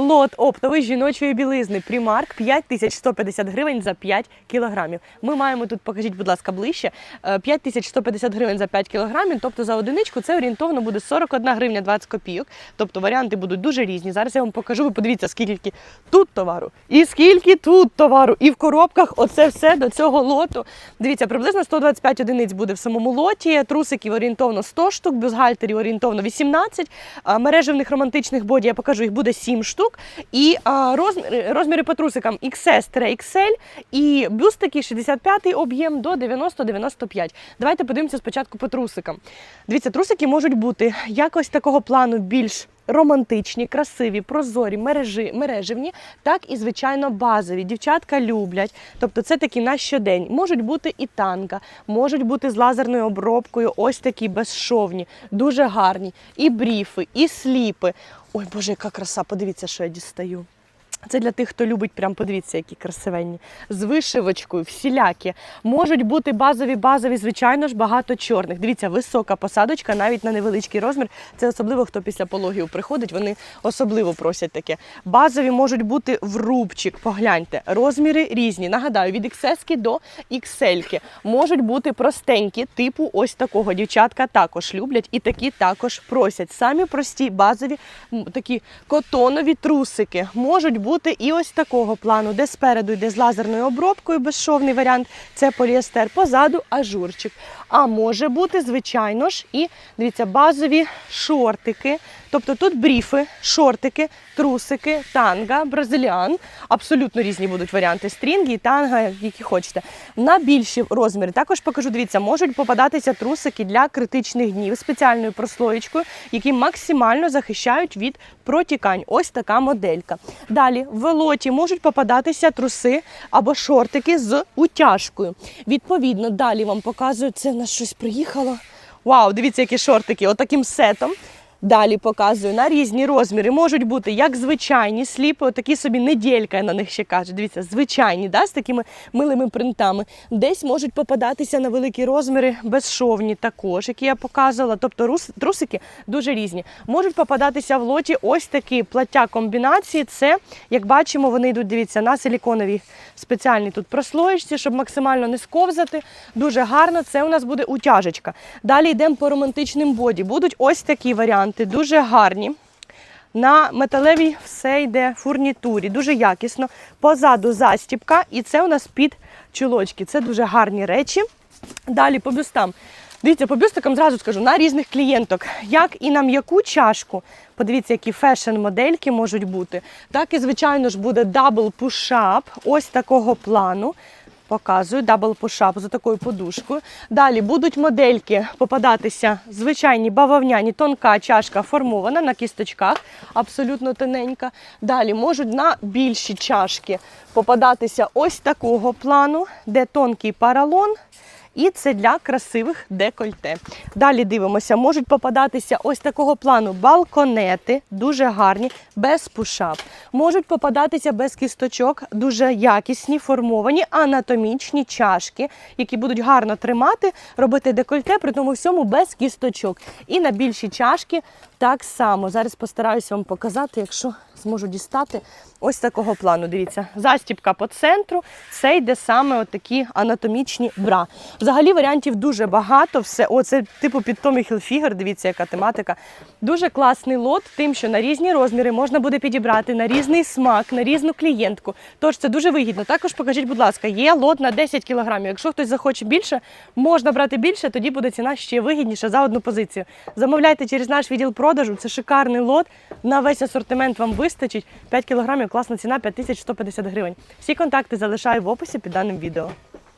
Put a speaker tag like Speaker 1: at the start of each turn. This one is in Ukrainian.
Speaker 1: Лот оптовий жіночої білизни Примарк 5150 гривень за 5 кілограмів. Ми маємо тут, покажіть, будь ласка, ближче. е, 5150 гривень за 5 кілограмів, тобто за одиничку це орієнтовно буде 41 гривня 20 копійок. Тобто варіанти будуть дуже різні. Зараз я вам покажу. Ви подивіться, скільки тут товару, і скільки тут товару, і в коробках оце все до цього лоту. Дивіться, приблизно 125 одиниць буде в самому лоті. Трусиків орієнтовно 100 штук, бюстгальтерів орієнтовно 18. Мережевних романтичних боді я покажу, їх буде 7 штук. І а, розміри, розміри по трусикам XS-XL і бюстики 65 об'єм до 90-95. Давайте подивимося спочатку по трусикам. Дивіться, трусики можуть бути якось такого плану більш романтичні, красиві, прозорі, мережі, мереживні, так і, звичайно, базові. Дівчатка люблять. Тобто це такі на щодень. Можуть бути і танка, можуть бути з лазерною обробкою, ось такі безшовні, дуже гарні. І бріфи, і сліпи. Ой, Боже, яка краса! Подивіться, що я дістаю. Це для тих, хто любить, прям подивіться, які красивенні. З вишивочкою, всілякі. Можуть бути базові, базові, звичайно ж, багато чорних. Дивіться, висока посадочка навіть на невеличкий розмір. Це особливо, хто після пологів приходить, вони особливо просять таке. Базові можуть бути в рубчик. Погляньте, розміри різні. Нагадаю, від XS до XL. Можуть бути простенькі, типу ось такого. Дівчатка також люблять і такі також просять. Самі прості, базові, такі котонові трусики можуть бути і ось такого плану, де спереду йде з лазерною обробкою, безшовний варіант, це поліестер, позаду ажурчик. А може бути, звичайно ж, і дивіться, базові шортики. Тобто тут бріфи, шортики, трусики, танга, бразиліан. Абсолютно різні будуть варіанти стрінги танга, які хочете. На більші розміри також покажу. Дивіться, можуть попадатися трусики для критичних днів спеціальною прослоєчкою, які максимально захищають від протікань. Ось така моделька. Далі в лоті можуть попадатися труси або шортики з утяжкою. Відповідно, далі вам показую, це нас щось приїхало. Вау, дивіться, які шортики, отаким сетом. Далі показую на різні розміри. Можуть бути як звичайні сліпи, отакі собі неділька, на них ще кажу. Дивіться, звичайні, да, з такими милими принтами. Десь можуть попадатися на великі розміри безшовні також, які я показувала. Тобто трусики дуже різні. Можуть попадатися в лоті ось такі плаття комбінації. Це, як бачимо, вони йдуть, дивіться, на силіконовій спеціальній тут прослоєчці, щоб максимально не сковзати. Дуже гарно. Це у нас буде утяжечка. Далі йдемо по романтичним боді. Будуть ось такі варіанти, дуже гарні. На металевій все йде фурнітурі, дуже якісно. Позаду застіпка, і це у нас під чулочки. Це дуже гарні речі. Далі по бюстам. Дивіться, по бюстикам зразу скажу на різних клієнток, як і на м'яку чашку. Подивіться, які фешн-модельки можуть бути. Так і, звичайно ж, буде дабл пушап, ось такого плану. Показую дабл пушап за такою подушкою. Далі будуть модельки попадатися звичайні бавовняні, тонка чашка формована на кісточках, абсолютно тоненька. Далі можуть на більші чашки попадатися ось такого плану, де тонкий паралон. І це для красивих декольте. Далі дивимося, можуть попадатися ось такого плану балконети, дуже гарні, без пушап. Можуть попадатися без кісточок, дуже якісні, формовані, анатомічні чашки, які будуть гарно тримати, робити декольте, при тому всьому без кісточок. І на більші чашки так само. Зараз постараюся вам показати, якщо зможу дістати ось такого плану. Дивіться, застіпка по центру. Це йде саме отакі анатомічні бра. Взагалі варіантів дуже багато. Все, о, це типу під Tommy Hilfiger, Дивіться, яка тематика. Дуже класний лот, тим, що на різні розміри можна буде підібрати на різний смак, на різну клієнтку. Тож це дуже вигідно. Також покажіть, будь ласка, є лот на 10 кілограмів. Якщо хтось захоче більше, можна брати більше, тоді буде ціна ще вигідніша за одну позицію. Замовляйте через наш відділ продажу. Це шикарний лот. На весь асортимент вам вистачить. 5 кілограмів, класна ціна 5150 гривень. Всі контакти залишаю в описі під даним відео.